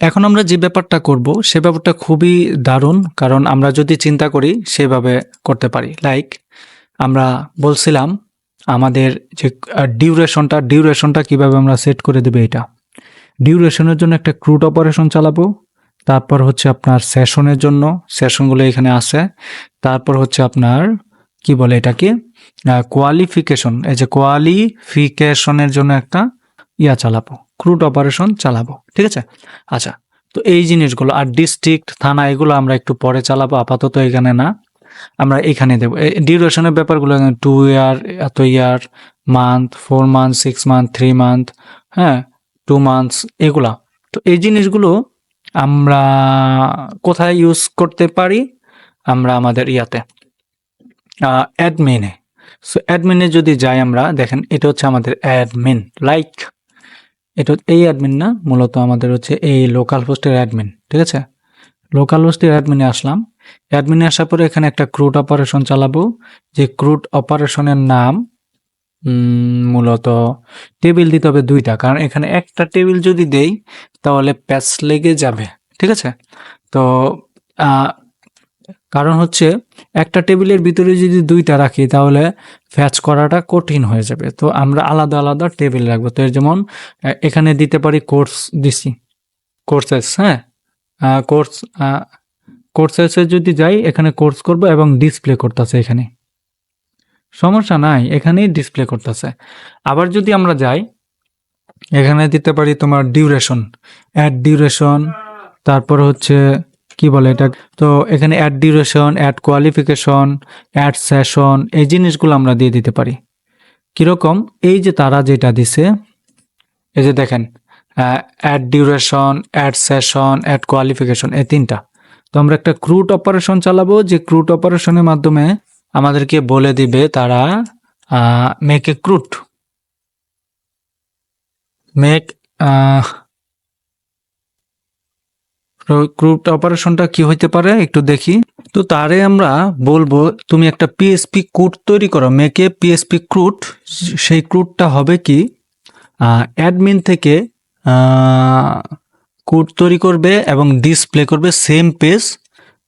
এখন আমরা যে ব্যাপারটা করব, সে ব্যাপারটা খুবই দারুণ, কারণ আমরা যদি চিন্তা করি, সেভাবে করতে পারি। লাইক আমরা বলছিলাম, আমাদের যে ডিউরেশনটা ডিউরেশনটা কীভাবে আমরা সেট করে দেবে এটা। ডিউরেশনের জন্য একটা ক্রুড অপারেশন চালাবো, তারপর হচ্ছে আপনার সেশনের জন্য সেশনগুলো এখানে আছে। তারপর হচ্ছে আপনার, কি বলে এটাকে? কোয়ালিফিকেশন এই যে কোয়ালিফিকেশনের জন্য একটা ইয়া চালাবো। ক্রুড অপারেশন চালাবো, ঠিক আছে? আচ্ছা তো এই জিনিসগুলো আর ডিস্ট্রিক্ট থানা, এগুলো আমরা একটু পরে চালাবো, আপাতত এখানে না। আমরা এখানে দেবো। ডিউরেশনের ব্যাপারগুলো টু ইয়ার এত year month four month six month three month হ্যাঁ টু মান্থস এগুলা। তো এই জিনিসগুলো আমরা কোথায় ইউজ করতে পারি? আমরা আমাদের ইয়াতে অ্যাডমিনে সো অ্যাডমিনে যদি যাই আমরা, দেখেন, এটা হচ্ছে আমাদের অ্যাডমিন লাইক এটা এই অ্যাডমিন না, মূলত আমাদের হচ্ছে এই লোকাল পোস্টের অ্যাডমিন ঠিক আছে? লোকাল পোস্টের অ্যাডমিনে আসলাম। অ্যাডমিনে আসার পরে এখানে একটা ক্রুট অপারেশন চালাবো। যে ক্রুট অপারেশনের নাম মূলত টেবিল দিতে হবে দুইটা। কারণ এখানে একটা টেবিল যদি দেই, তাহলে প্যাচ লেগে যাবে, ঠিক আছে? তো কারণ হচ্ছে একটা টেবিলের ভিতরে যদি দুইটা রাখি, তাহলে ফ্যাচ করাটা কঠিন হয়ে যাবে। তো আমরা আলাদা আলাদা টেবিল রাখব। তো যেমন এখানে দিতে পারি কোর্স দিছি, কোর্সেস হ্যাঁ? কোর্স কোর্সেসে যদি যাই, এখানে কোর্স করব এবং ডিসপ্লে করতেছে এখানে। সমস্যা নাই, এখানেই ডিসপ্লে করতেছে। আবার যদি আমরা যাই, এখানে দিতে পারি তোমার ডিউরেশন, অ্যাড ডিউরেশন, তারপর হচ্ছে কি বলে এটা? তো এখানে add duration add qualification add session এই জিনিসগুলো আমরা দিয়ে দিতে পারি। কীরকম? এই যে তারা যেটা দিছে, এই যে দেখেন add duration add session add qualification এই তিনটা। তো আমরা একটা ক্রুট অপারেশন চালাবো, যে ক্রুট অপারেশনের মাধ্যমে আমাদেরকে বলে দিবে তারা মেক এ ক্রুট মেক ক্রুট অপারেশনটা কি হইতে পারে একটু দেখি। তো তারে আমরা বলব, তুমি একটা পিএসপি ক্রুট তৈরি করো। মেকে পিএসপি ক্রুট সেই ক্রুটটা হবে কি অ্যাডমিন থেকে কোড তৈরি করবে এবং ডিসপ্লে করবে সেম পেজ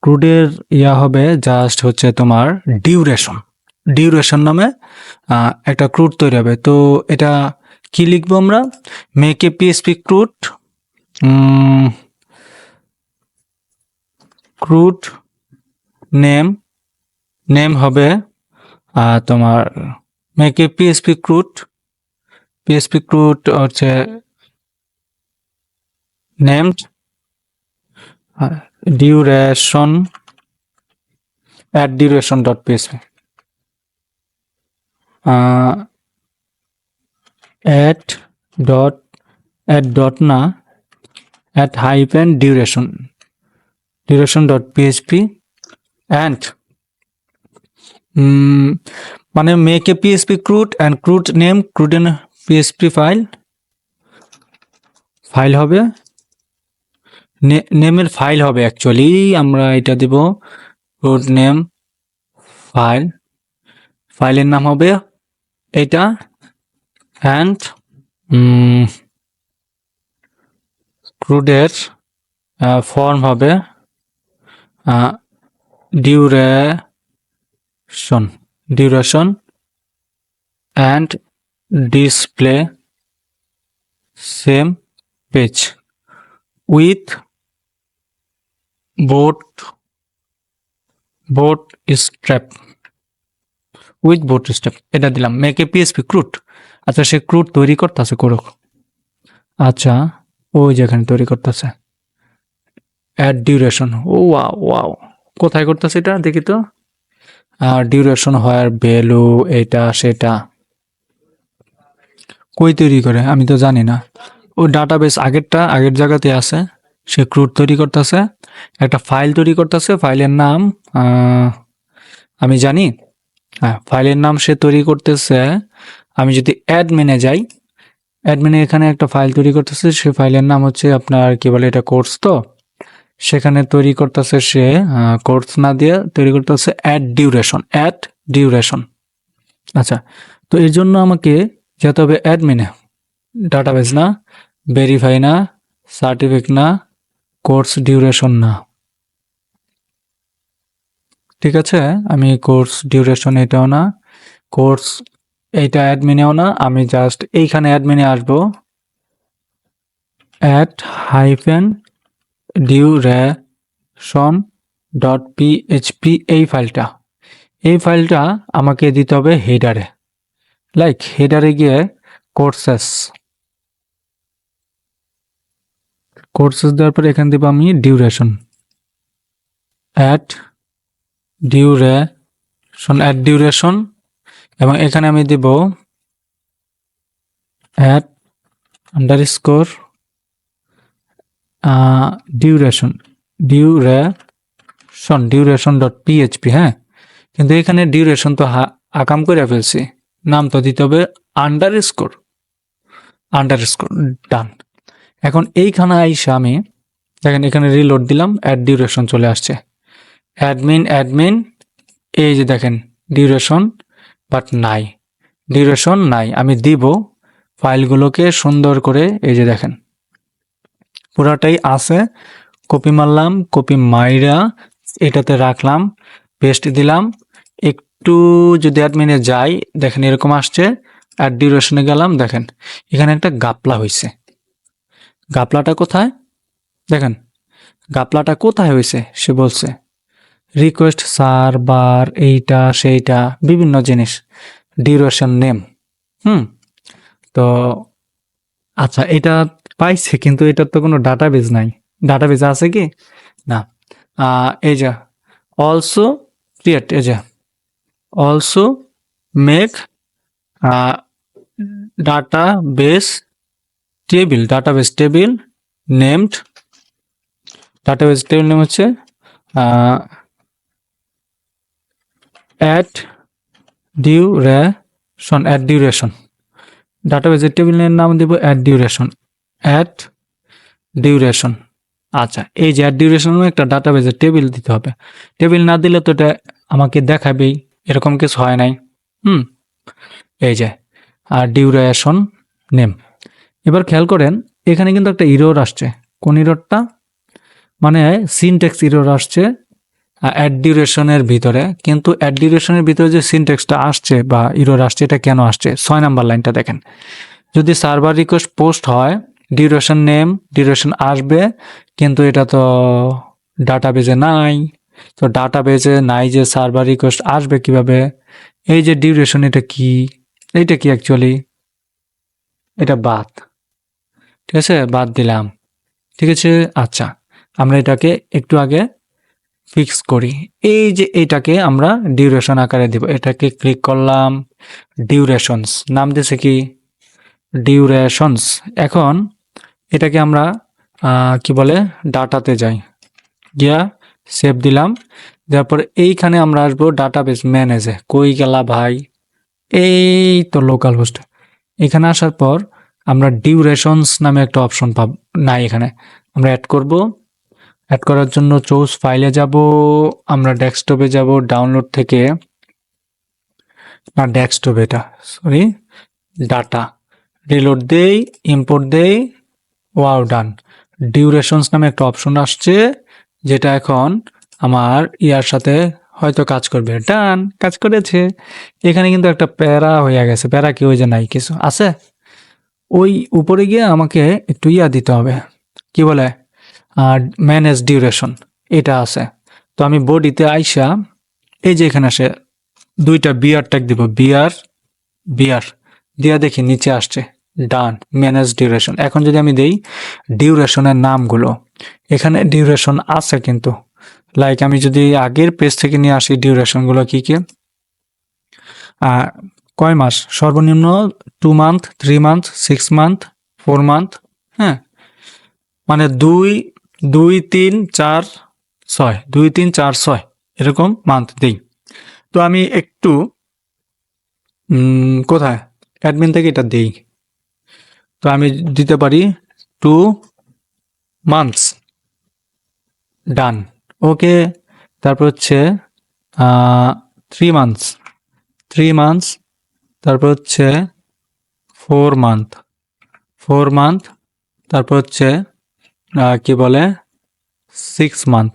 ক্রুডের ইয়া হবে জাস্ট হচ্ছে তোমার ডিউরেশন ডিউরেশন নামে একটা ক্রুড তৈরি হবে। তো এটা কি লিখব আমরা? মেকে পিএসপি ক্রুট নেম নেম হবে তোমার মেকে পিএসপি ক্রুট পিএসপি ক্রুট হচ্ছে uh, duration at duration dot php uh, at dot at dot না at hyphen duration duration dot php and um, মানে make a PHP crud and crud name crud N PHP file file হবে। নেমের file হবে actually আমরা এটা দেব root name file ফাইলের নাম হবে এটা অ্যান্ড ক্রুডের ফর্ম হবে। Duration duration and display same page with boot bootstrap with bootstrap এটা দিলাম। মেকে পিএসপি ক্রুট আচ্ছা সে ক্রুট তৈরি করতেছে, করুক। আচ্ছা ওই যেখানে তৈরি করতেছে। অ্যাড ডিউরেশন ও ওয়াও ওয়াও কোথায় করতেছে এটা? দেখি তো। আর ডিউরেশন হয় ভ্যালু এটা, সেটা। কই তৈরি করে? আমি তো জানি না। ও ডাটাবেস আগেরটা, আগের জায়গাতে আছে। সে ক্রুড তৈরি করতেছে। একটা ফাইল তৈরি করতেছে ফাইলের নাম আমি জানি। হ্যাঁ ফাইলের নাম সে তৈরি করতেছে। আমি যদি অ্যাডমিনে যাই অ্যাডমিনে এখানে একটা ফাইল তৈরি করতেছে। সে ফাইলের নাম হচ্ছে আপনার, কি বলে এটা কোর্স তো? সেখানে তৈরি করতেছে সে কোর্স না দিয়ে তৈরি করতেছে অ্যাড ডিউরেশন অ্যাড ডিউরেশন আচ্ছা তো এর জন্য আমাকে যেতে হবে অ্যাডমিনে ডাটাবেস না ভেরিফাই না সার্টিফিকেট না কোর্স ডিউরেশন না। ঠিক আছে? আমি কোর্স ডিউরেশন এটাও না কোর্স এইটা অ্যাডমিনেও না, আমি জাস্ট এইখানে অ্যাডমিনে আসব। At hyphen duration dot PHP এই ফাইলটা এই ফাইলটা আমাকে দিতে হবে হেডারে লাইক হেডারে গিয়ে কোর্সেস কোর্সেস দেওয়ার পর এখানে দেবো আমি duration at duration at duration এবং এখানে আমি দেব at underscore duration duration duration dot PHP হ্যাঁ? কিন্তু এখানে ডিউরেশন তো আকাম করে ফেলছি। নাম তো দিতে হবে underscore underscore done এখন এইখানে আইসা আমি, দেখেন এখানে রিলোড দিলাম অ্যাড ডিউরেশন চলে আসছে। অ্যাডমিন অ্যাডমিন এই যে দেখেন ডিউরেশন বাট নাই। ডিউরেশন নাই, আমি দিব ফাইলগুলোকে সুন্দর করে, এই যে দেখেন। পুরাটাই আছে। কপি মারলাম, কপি মাইরা এটাতে রাখলাম পেস্ট দিলাম। একটু যদি অ্যাডমিনে যাই, দেখেন এরকম আসছে আর ডিউরেশনে গেলাম, দেখেন, এখানে একটা গাপলা হয়েছে গাপলাটা কোথায়? দেখেন, গাপলাটা কোথায় হয়েছে সে বলছে রিকোয়েস্ট সার বার, এইটা, সেইটা, বিভিন্ন জিনিস ডিউরেশন নেম হুম, তো আচ্ছা এটা পাইছে, কিন্তু এটার তো কোনো ডাটাবেজ নাই। ডাটাবেজ আছে কি? না। এই যা অলসো ক্রিয়েট এই যা also make database table database table named database table name হচ্ছে at duration at duration data ডাটাবেসের টেবিলের নাম দেব অ্যাট ডিউরেশন অ্যাট ডিউরেশন আচ্ছা এই যে অ্যাট ডিউরেশনও একটা ডাটাবেসের টেবিল দিতে হবে। টেবিল না দিলে তো এটা আমাকে দেখাবেই, এরকম কিছু হয় নাই। হুম, এই যে, আর ডিউরেশন নেম এবার খেয়াল করেন, এখানে কিন্তু একটা ইরোর আসছে। কোন ইরোরটা মানে সিনটেক্স ইরোর আসছে অ্যাড ডিউরেশনের ভিতরে। কিন্তু অ্যাড ডিউরেশনের ভিতরে যে সিনটেক্সটা আসছে বা ইরোর আসছে, এটা কেন আসছে? ছয় নাম্বার লাইনটা দেখেন। যদি সার্ভার রিকোয়েস্ট পোস্ট হয় ডিউরেশন নেম ডিউরেশন আসবে, কিন্তু এটা তো ডাটাবেজে নাই। তো ডাটাবেজে নাই যে সার্ভার রিকোয়েস্ট আসবে কীভাবে, এই যে ডিউরেশন এটা কি, এইটা কি অ্যাকচুয়ালি এটা বাদ। ঠিক আছে? বাদ দিলাম। ঠিক আছে? আচ্ছা আমরা এটাকে একটু আগে ফিক্স করি। এই যে এটাকে আমরা ডিউরেশন আকারে দিব, এটাকে ক্লিক করলাম ডিউরেশনস নাম দিয়েছে কি? ডিউরেশনস এখন এটাকে আমরা কি বলে, ডাটাতে যাই। গিয়া সেভ দিলাম। দেওয়ার পর এইখানে আমরা আসব ডাটাবেস ম্যানেজে কই গেলা ভাই? এই তো লোকাল হোস্ট এখানে আসার পর আমরা ডিউরেশনস নামে একটা অপশন পাব, নাই এখানে। আমরা অ্যাড করব। অ্যাড করার জন্য চৌস ফাইলে যাব। আমরা ডেস্কটপে যাব ডাউনলোড থেকে। না ডেস্কটপ এটা সরি ডাটা রিলোড দেই ইম্পোর্ট দেই ওয়াও ডান ডিউরেশনস নামে একটা অপশন আসছে, যেটা এখন আমার ইয়ার সাথে হয়তো কাজ করবে। ডান কাজ করেছে। এখানে কিন্তু একটা প্যারা হয়ে গেছে। প্যারা কি ওই যে নাই কিছু আছে? ওই উপরে গিয়ে আমাকে একটু ইয়া দিতে হবে। কি বলে? আর ম্যানেজ ডিউরেশন এটা আছে। তো আমি বডিতে আইসা, এই যে এখানে আসে, দুইটা বিয়ার ট্যাগ দিব। বিয়ার বিয়ার দিয়া দেখি নিচে আসছে। ডান ম্যানেজ ডিউরেশন এখন যদি আমি দেই ডিউরেশনের নামগুলো, এখানে ডিউরেশন আছে কিন্তু। লাইক আমি যদি আগের পেজ থেকে নিয়ে আসি ডিউরেশনগুলো কী কি? কয় মাস? সর্বনিম্ন two month three month six month four month হ্যাঁ? মানে দুই দুই, তিন, চার, ছয়। দুই, তিন, চার, ছয়। এরকম মান্থ দিই। তো আমি একটু কোথায়? অ্যাডমিন থেকে এটা দেই। তো আমি দিতে পারি টু মান্থস ডান ওকে তারপর হচ্ছে থ্রি মান্থস থ্রি মান্থস তারপর হচ্ছে ফোর মান্থ ফোর মান্থ তারপর হচ্ছে কি বলে? সিক্স মান্থ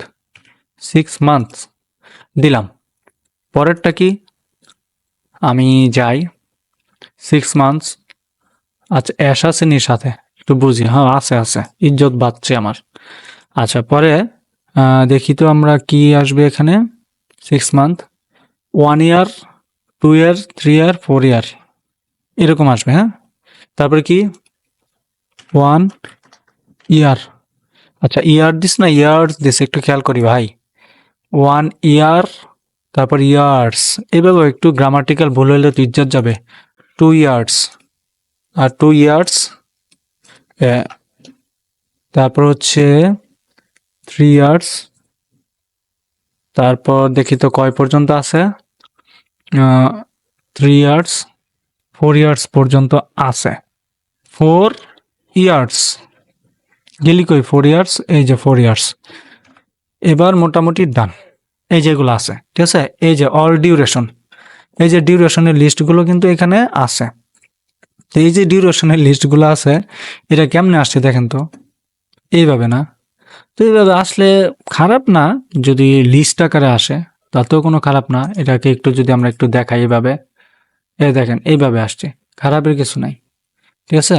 সিক্স মান্থ দিলাম। পরেরটা কি? আমি যাই। সিক্স মান্থস আচ্ছা অ্যাশ আছে নি সাথে। একটু বুঝি। হ্যাঁ আছে আছে। ইজ্জত বাড়ছে আমার। আচ্ছা পরে দেখি তো আমরা কি আসবে এখানে। Six month one year two year three year four year এরকম আসবে হ্যাঁ? তারপরে কি? ওয়ান ইয়ার আচ্ছা ইয়ার দিস না ইয়ার্স দিস। একটু খেয়াল করি, ভাই। ওয়ান ইয়ার তারপর ইয়ার্স এভাবে একটু গ্রামাটিক্যাল ভুল হলে তো ইজ্জত যাবে। টু ইয়ার্স আর টু ইয়ার্স তারপর হচ্ছে থ্রি ইয়ার্স তারপর দেখি তো কয় পর্যন্ত আছে? থ্রি ইয়ার্স ফোর ইয়ার্স পর্যন্ত আছে। ফোর ইয়ার্স গেলি কই? ফোর ইয়ার্স এই যে ফোর ইয়ার্স এবার মোটামুটি ডান এই যেগুলো আছে, ঠিক আছে? এই যে অল ডিউরেশন এই যে ডিউরেশনের লিস্টগুলো কিন্তু এখানে আছে। তো এই যে ডিউরেশনের লিস্টগুলো আছে, এটা কেমনে আসছে দেখেন তো? এইভাবে না? তো এইভাবে আসলে খারাপ না যদি লিস্ট আকারে আসে, তাতেও কোনো খারাপ না। এটাকে একটু যদি আমরা একটু দেখাই এইভাবে এই দেখেন, এইভাবে আসছে। খারাপের কিছু নাই। ঠিক আছে?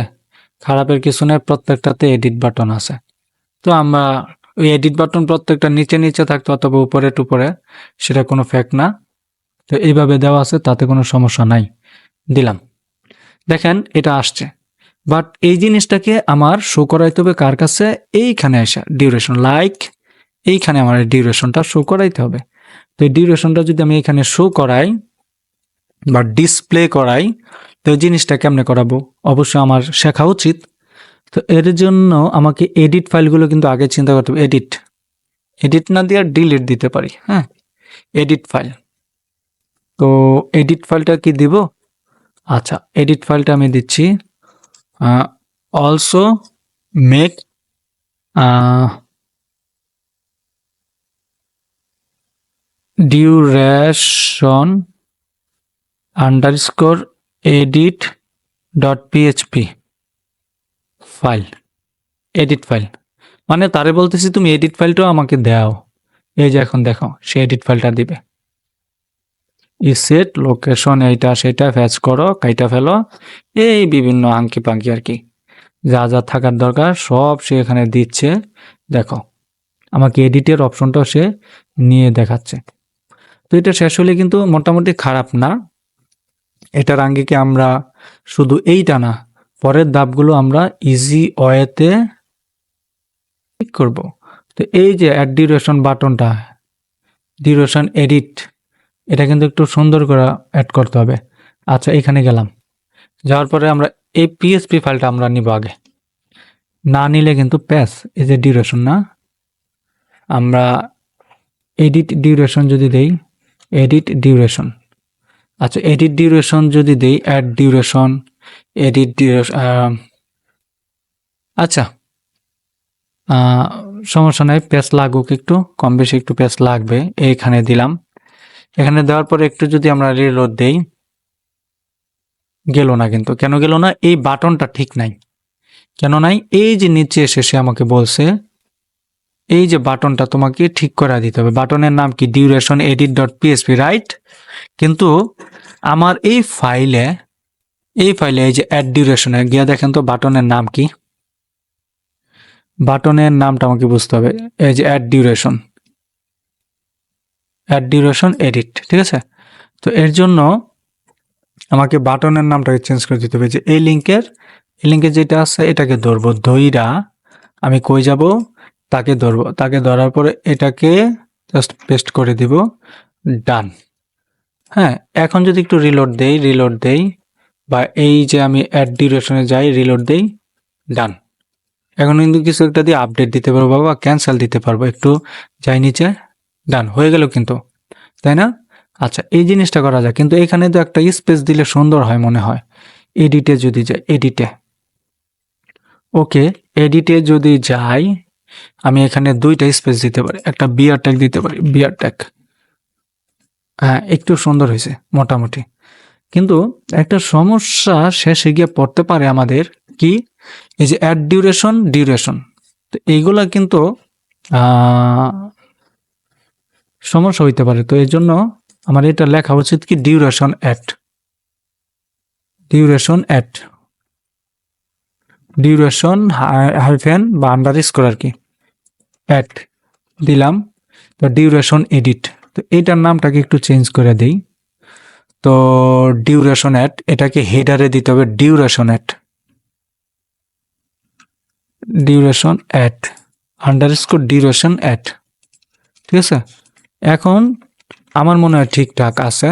খারাপের কিছু নেই, প্রত্যেকটাতে এডিট বাটন আছে। তো আমরা ওই এডিট বাটন প্রত্যেকটা নিচে নিচে থাকতো অথবা উপরে টুপরে সেটা কোনো ফ্যাক্ট না। তো এইভাবে দেওয়া আছে, তাতে কোনো সমস্যা নাই। দিলাম। দেখেন, এটা আসছে। বাট এই জিনিসটাকে আমার শো করাইতে হবে কার কাছে? এইখানে আসা ডিউরেশন লাইক এইখানে আমার ডিউরেশনটা শো করাইতে হবে। তো এই ডিউরেশনটা যদি আমি এখানে শো করাই বা ডিসপ্লে করাই, তো জিনিসটা কেমনে করাবো? অবশ্যই আমার শেখা উচিত। তো এর জন্য আমাকে এডিট ফাইলগুলো কিন্তু আগে চিন্তা করতে হবে। এডিট এডিট না দিয়ে ডিলিট দিতে পারি হ্যাঁ? এডিট ফাইল তো এডিট ফাইলটা কি দিব? আচ্ছা এডিট ফাইলটা আমি দিচ্ছি। Also make duration underscore edit dot PHP file edit file মানে তারে বলতেছি, তুমি এডিট ফাইলটাও আমাকে দাও। এই যে এখন দেখো, সে এডিট ফাইলটা দিবে। সেট লোকেশন এইটা সেটা ফ্যাচ করো, কাইটা ফেলো, এই বিভিন্ন আঙ্কি পাঙ্কি আর কি। যা যা থাকার দরকার সব সে এখানে দিচ্ছে। দেখো, আমাকে এডিটের অপশনটাও সে নিয়ে দেখাচ্ছে। তো এটা শেষ হলে কিন্তু মোটামুটি খারাপ না। এটার আঙ্গিকে আমরা শুধু এইটা না, পরের ধাপগুলো আমরা ইজি ওয়েতে করব। তো এই যে অ্যাড ডিউরেশন বাটনটা ডিউরেশন এডিট এটা কিন্তু একটু সুন্দর করে অ্যাড করতে হবে। আচ্ছা এখানে গেলাম। যাওয়ার পরে আমরা এই পিএসপি ফাইলটা আমরা নিব আগে। না নিলে কিন্তু প্যাস এই যে ডিউরেশন না। আমরা এডিট ডিউরেশন যদি দেই এডিট ডিউরেশন আচ্ছা এডিট ডিউরেশন যদি দেই অ্যাড ডিউরেশন এডিট ডিউরেশন আচ্ছা সমস্যা নাই পেস লাগুক একটু কম বেশি একটু পেস লাগবে, এইখানে দিলাম। এখানে দেওয়ার পর একটু যদি আমরা রিলোড দেই, গেল না কিন্তু। কেন গেল না? এই বাটনটা ঠিক নাই। কেন নাই? এই যে নিচে এসে সে আমাকে বলছে, এই যে বাটনটা তোমাকে ঠিক করে দিতে হবে। বাটনের নাম কি? Duration edit dot PHP right কিন্তু আমার এই ফাইলে এই ফাইলে এই যে অ্যাড ডিউরেশনে গিয়া দেখেন তো বাটনের নাম কি? বাটনের নামটা আমাকে বুঝতে হবে। এই যে অ্যাড ডিউরেশন ডিউরেশন এডিট ঠিক আছে? তো এর জন্য আমাকে বাটনের নামটাকে চেঞ্জ করে দিতে হবে। যে এই লিঙ্কের, এই লিঙ্কে যেটা আছে এটাকে ধরবো ধইরা আমি কই যাব? তাকে ধরবো। তাকে ধরার পরে এটাকে জাস্ট পেস্ট করে দিব। ডান হ্যাঁ এখন যদি একটু রিলোড দেই রিলোড দেই, বা এই যে আমি অ্যাড ডিউরেশনে যাই রিলোড দেই ডান এখন কিন্তু কিছু একটা দিয়ে আপডেট দিতে পারব বা ক্যান্সেল দিতে পারব। একটু যাই নিচে। ডান হয়ে গেল কিন্তু। তাই না? আচ্ছা এই জিনিসটা করা যায়। কিন্তু এখানে তো একটা স্পেস দিলে সুন্দর হয় মনে হয়। এডিটে যদি যাই এডিটে ওকে এডিটে যদি যাই, আমি এখানে দুইটা স্পেস দিতে পারি। একটা বিয়ার ট্যাগ দিতে পারি বিয়ার ট্যাগ হ্যাঁ একটু সুন্দর হয়েছে, মোটামুটি। কিন্তু একটা সমস্যা শেষে গিয়ে পড়তে পারে আমাদের কি? এই যে অ্যাড ডিউরেশন ডিউরেশন তো এইগুলা কিন্তু সমস্যা হইতে পারে। তো এই জন্য আমার এটা লেখা উচিত কি duration at duration at duration hyphen বা আন্ডার স্কোর আর কি। অ্যাট দিলাম। তো ডিউরেশন এডিট তো এইটার নামটাকে একটু চেঞ্জ করে দিই। তো ডিউরেশন অ্যাট এটাকে হেডারে দিতে হবে duration at duration at underscore duration at ঠিক আছে? এখন আমার মনে হয় ঠিকঠাক আছে।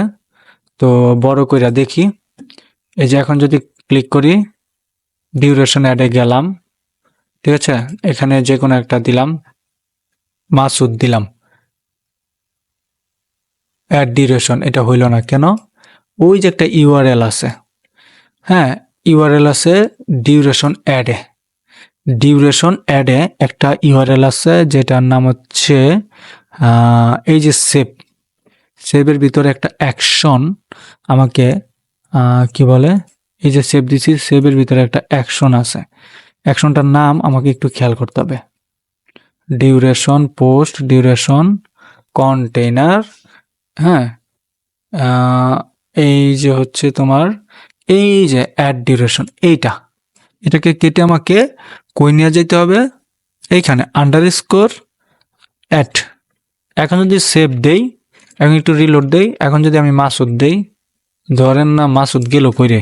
তো বড় কইরা দেখি। এই যে এখন যদি ক্লিক করি ডিউরেশন অ্যাডে গেলাম। ঠিক আছে? এখানে যে কোনো একটা দিলাম। মাসুদ দিলাম। অ্যাড ডিউরেশন এটা হইল না কেন? ওই যে একটা ইউআরএল আছে। হ্যাঁ ইউআরএল আছে ডিউরেশন অ্যাডে ডিউরেশন অ্যাডে একটা ইউআরএল আছে, যেটার নাম হচ্ছে এই যে সেভ সেভের ভিতরে একটা অ্যাকশন আমাকে কি বলে? এই যে সেভ দিছি সেভের ভিতরে একটা অ্যাকশন আছে। অ্যাকশনটার নাম আমাকে একটু খেয়াল করতে হবে। ডিউরেশন পোস্ট ডিউরেশন কন্টেইনার হ্যাঁ? এই যে হচ্ছে তোমার, এই যে অ্যাড ডিউরেশন এইটা। এটাকে কেটে আমাকে কই নিয়ে যেতে হবে? এইখানে আন্ডার স্কোর অ্যাট এখন যদি সেভ দেই, এখন একটু রিলোড দেই, এখন যদি আমি মাসুদ দেই, ধরেন না মাসুদ গেল কইরে।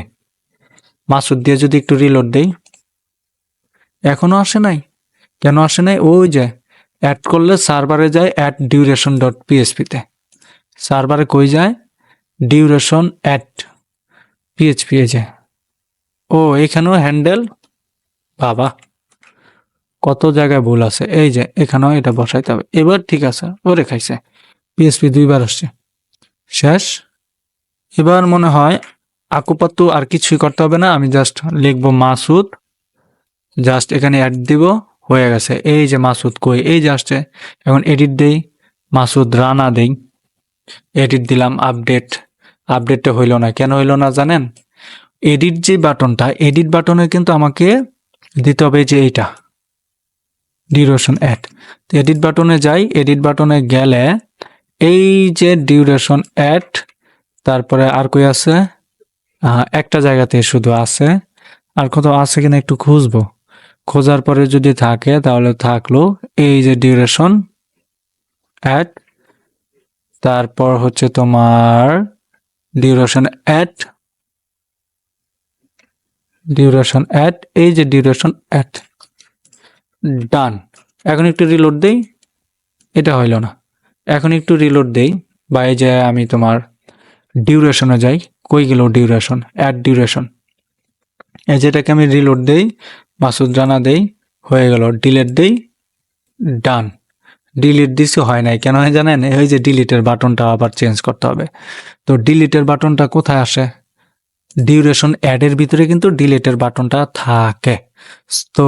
মাসুদ দিয়ে যদি একটু রিলোড দেই, এখনও আসে নাই। কেন আসে নাই? ওই যে অ্যাড করলে সার্ভারে যায় অ্যাট ডিউরেশন ডট পিএসপিতে সার্ভারে কই যায়? ডিউরেশন অ্যাট পিএইচপি এ যায়। ও, এখানেও হ্যান্ডেল বাবা। কত জায়গায় ভুল আছে? এই যে, এখানেও এটা বসাইতে হবে। এবার ঠিক আছে, ওরে খাইছে। পিএসপি দুইবার আসছে। শেষ। এবার মনে হয় আকুপাত্তু আর কিছুই করতে হবে না, আমি জাস্ট লিখব মাসুদ। জাস্ট এখানে অ্যাড দিব, হয়ে গেছে। এই যে মাসুদ কই? এই যে আসছে। এখন এডিট দেই, মাসুদ রানা দেই। এডিট দিলাম আপডেট আপডেটটা হইল না। কেন হইল না জানেন? এডিট যে বাটনটা এডিট বাটনে কিন্তু আমাকে দিতে হবে যে এইটা। ডিউরেশন অ্যাড এডিট বাটনে যাই এডিট বাটনে গেলে এই যে ডিউরেশন অ্যাড তারপরে আর কই আছে? একটা জায়গাতে শুধু আছে। আর কোথাও আছে কিনা একটু খুঁজবো। খোঁজার পরে যদি থাকে, তাহলে থাকল এই যে ডিউরেশন অ্যাড তারপর হচ্ছে তোমার ডিউরেশন অ্যাট ডিউরেশন অ্যাট এই যে ডিউরেশন অ্যাট ডান। এখন একটু রিলোড দেই। এটা হইল না। এখন একটু রিলোড দেই। বা এই যে আমি তোমার ডিউরেশনে যাই। কই গেল ডিউরেশন অ্যাড ডিউরেশন এই যেটাকে আমি রিলোড দেই, মাসুদ রানা দেই, হয়ে গেল ডিলেট দেই। ডান ডিলিট দিছি, হয় নাই। কেন জানেন? এই যে ডিলিটের বাটনটা আবার চেঞ্জ করতে হবে। তো ডিলিটের বাটনটা কোথায় আসে? ডিউরেশন অ্যাডের ভিতরে কিন্তু ডিলিটের বাটনটা থাকে। তো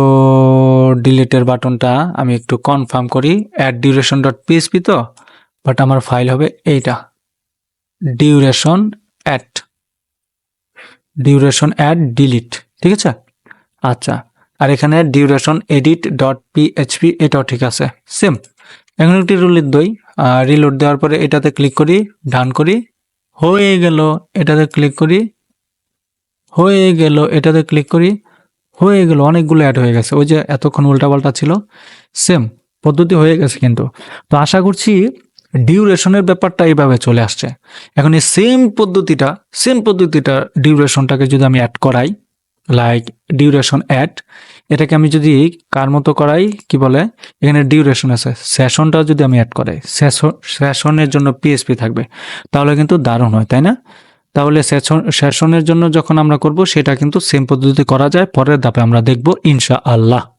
ডিলিটের বাটনটা আমি একটু কনফার্ম করি অ্যাড ডিউরেশন ডট পিএসপি তো বাট আমার ফাইল হবে এইটা। Duration at duration at delete ঠিক আছে? আচ্ছা আর এখানে ডিউরেশন এডিট ডট পিএইচপি এটাও ঠিক আছে সেম এখন একটি রিলোড দই রিলোড দেওয়ার পরে এটাতে ক্লিক করি ডান করি, হয়ে গেল, এটাতে ক্লিক করি, হয়ে গেল, এটাতে ক্লিক করি হয়ে গেল, অনেকগুলো অ্যাড হয়ে গেছে। ওই যে এতক্ষণ উল্টাপাল্টা ছিল সেম পদ্ধতি হয়ে গেছে কিন্তু। তো আশা করছি ডিউরেশনের ব্যাপারটা এইভাবে চলে আসছে। এখন এই সেম পদ্ধতিটা সেম পদ্ধতিটা ডিউরেশনটাকে যদি আমি অ্যাড করাই লাইক ডিউরেশন অ্যাড এটাকে আমি যদি কার মতো করাই, কি বলে? এখানে ডিউরেশন আছে। সেশনটাও যদি আমি অ্যাড করাই সেশনের জন্য পিএসপি থাকবে, তাহলে কিন্তু দারুণ হয়, তাই না? তাহলে সেশন সেশনের জন্য যখন আমরা করব, সেটা কিন্তু সেম পদ্ধতি করা যায়। পরের ধাপে আমরা দেখব ইনশা আল্লাহ